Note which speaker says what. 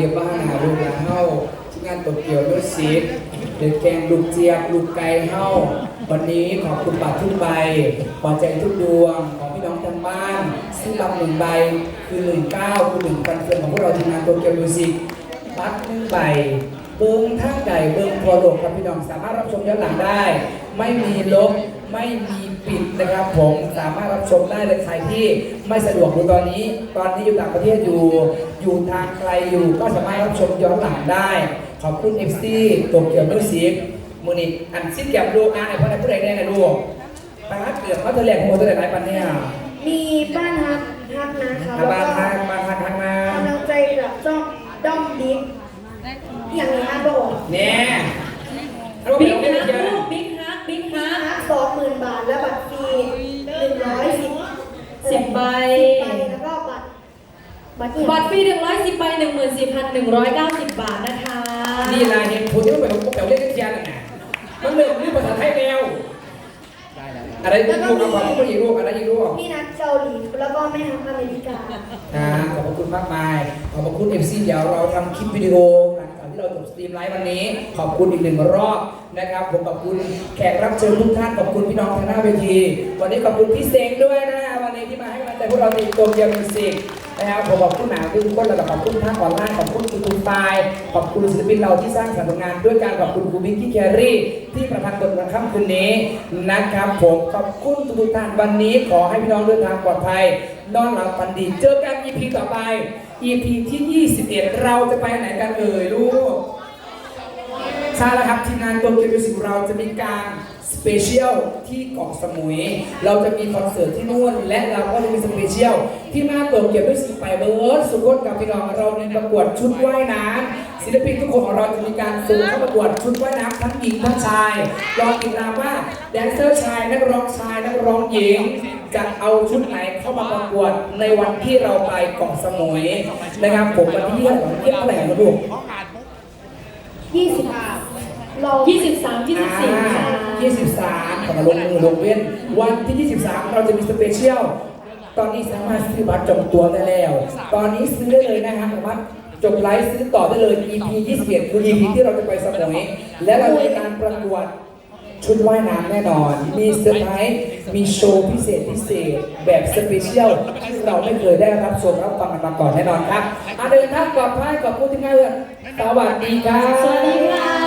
Speaker 1: เยอะบ้างหาลูกละเฮาที่งานตกเกี่ยวด้วยซีดเด็กแกงลูกเจี๊ยบลูกไก่เฮาวันนี้ขอบคุณปัตทุกใบปอดใจทุกดวงของพี่น้องทางบ้านซึ่งบัหนึ่งใบคือหนึ่งเก้าคือหนึ่งกันเฟือนของพวกเราทีมงานตกเกี่ยวมิวสิกบัตหนึ่งใบเบิ้งท่าไก่เบิ้งพอโลกครับพี่น้องสามารถรับชมย้อนหลังได้ ไม่มีลบ ไม่มีปิดนะครับผมสามารถรับชมได้เลยใครที่ไม่สะดวกดูตอนนี้ ตอนนี้อยู่ต่างประเทศอยู่อยู่ทางไกลอยู่ก็สามารถรับชมย้อนหลังได้ ขอบคุณเอฟซีโตเกียวมิวสิกมูนิอันซิดแกมดูอ่านไอ้พ่อในผู้ใดแน่นะลูกปาเกิดเขาตัวแหลกหัวตัวไหนปันเนี่ย
Speaker 2: มีบ้านฮักฮักนะคะ
Speaker 1: อาบานทางบานทางทางมากำ
Speaker 2: ลังใจกับจ้องด้อมบิ๊กอย่างนี้ฮักบอก
Speaker 1: เนี่ยแล้ว
Speaker 3: บิ๊
Speaker 1: เป็น
Speaker 3: ก
Speaker 1: เรื่อง
Speaker 3: ฮั
Speaker 1: เดียว
Speaker 3: กลูกบิ๊กฮักบิ๊กฮัก
Speaker 2: ฮักสองหมื่นบาทและบัตรฟรีหนึ่งร้อยสิบ
Speaker 3: สิบ ใบ
Speaker 2: ใบแล้วก็บัตรบัตร
Speaker 3: บัตรฟรีหนึ่งร้อยสิบใบหนึ่งหมื่นสี่พันหนึ่งร้อยเก้าสิบบาทนะคะ
Speaker 1: นี่ลายเห็นผลที่มันเป็นของแปลเล่นกันเทียนน่ะนะมันเริ่มเรื่องภาษาไทยแล้วอะไรอีกลูกเอาความพูดอีกลูกอะไรอีกลูก
Speaker 2: พี่นักเกาหลีแล้วก็แม่ฮักอเมริกา
Speaker 1: อ่าขอบพระคุณมากมาย ขอบพระคุณเอฟซีเดี๋ยวเราทำคลิปวิดีโอหลังจากที่เราจบสตรีมไลฟ์วันนี้ ขอบคุณอีกหนึ่งรอบนะครับ ผมขอบคุณแขกรับเชิญทุกท่าน ขอบคุณพี่น้องทางหน้าเวที วันนี้ขอบคุณพี่เซงด้วยนะวันนี้ที่ มาให้กำลังใจพวกเราในตัวเกียวมิวสิกนะครับผมขอบคุณหนาทุกคนแล้วก็ขอบคุณทางออนไลน์ขอบคุณคุณคุณปายขอบคุณศิลปินเราที่สร้างสรรค์ผลงาน ด้วยการขอบคุณครูบิ๊กกี้แครี่ ที่ประพันธ์บทวันค่ำคืนนี้นะครับ ผมขอบคุณทุกท่านวันนี้ ขอให้พี่น้องเดินทางปลอดภัย นอนหลับฝันดี เจอกัน EP ต่อไป EP ที่ 21 เราจะไปไหนกันเอ่ยลูกใช่แล้วครับทีมงานตัวเกียวมิวสิกเราจะมีการสเปเชียล ที่เกาะสมุย เราจะมีคอนเสิร์ตที่นู่น และเราก็จะมีสเปเชียลที่มาตัวเกียวมิวสิกไปเบิร์ดสุโขทัยกับพี่น้องเราในประกวดชุดว่ายน้ำศิลปินทุกคนของเราจะมีการฝึกเข้าประกวดชุดว่ายน้ำทั้งหญิงทั้งชายรอติดตามว่าแดนเซอร์ชายนักร้องชายนักร้องหญิงจะเอาชุดไหนเข้ามาประกวดในวันที่เราไปเกาะสมุยนะครับผมวันที่เท่าไหร่เท่าไหร่นะลูก
Speaker 2: ยี่สิบเรา
Speaker 3: ยี่สิ บสามยี่สิบสี่ค่ะ
Speaker 1: 23ของลงมือลงเว้น วันที่ 23 เราจะมีสเปเชียล ตอนนี้สามารถซื้อบัตรจองตัวได้แล้ว ตอนนี้ซื้อได้เลยนะครับสามารถจบไลฟ์ซื้อต่อได้เลย EP 21คือ EP ที่เราจะไปสมุยและเราจะมีการประกวดชุดว่ายน้ำแน่นอน มีเซอร์ไพรส์ มีโชว์พิเศษพิเศษ แบบสเปเชียลที่เราไม่เคยได้รับชมรับฟังกันมาก่อนแน่นอนครับอาเดินทางปลอดภัยขอบคุณที่งานเลยสวัสดีครับ
Speaker 3: สวัสดีค่ะ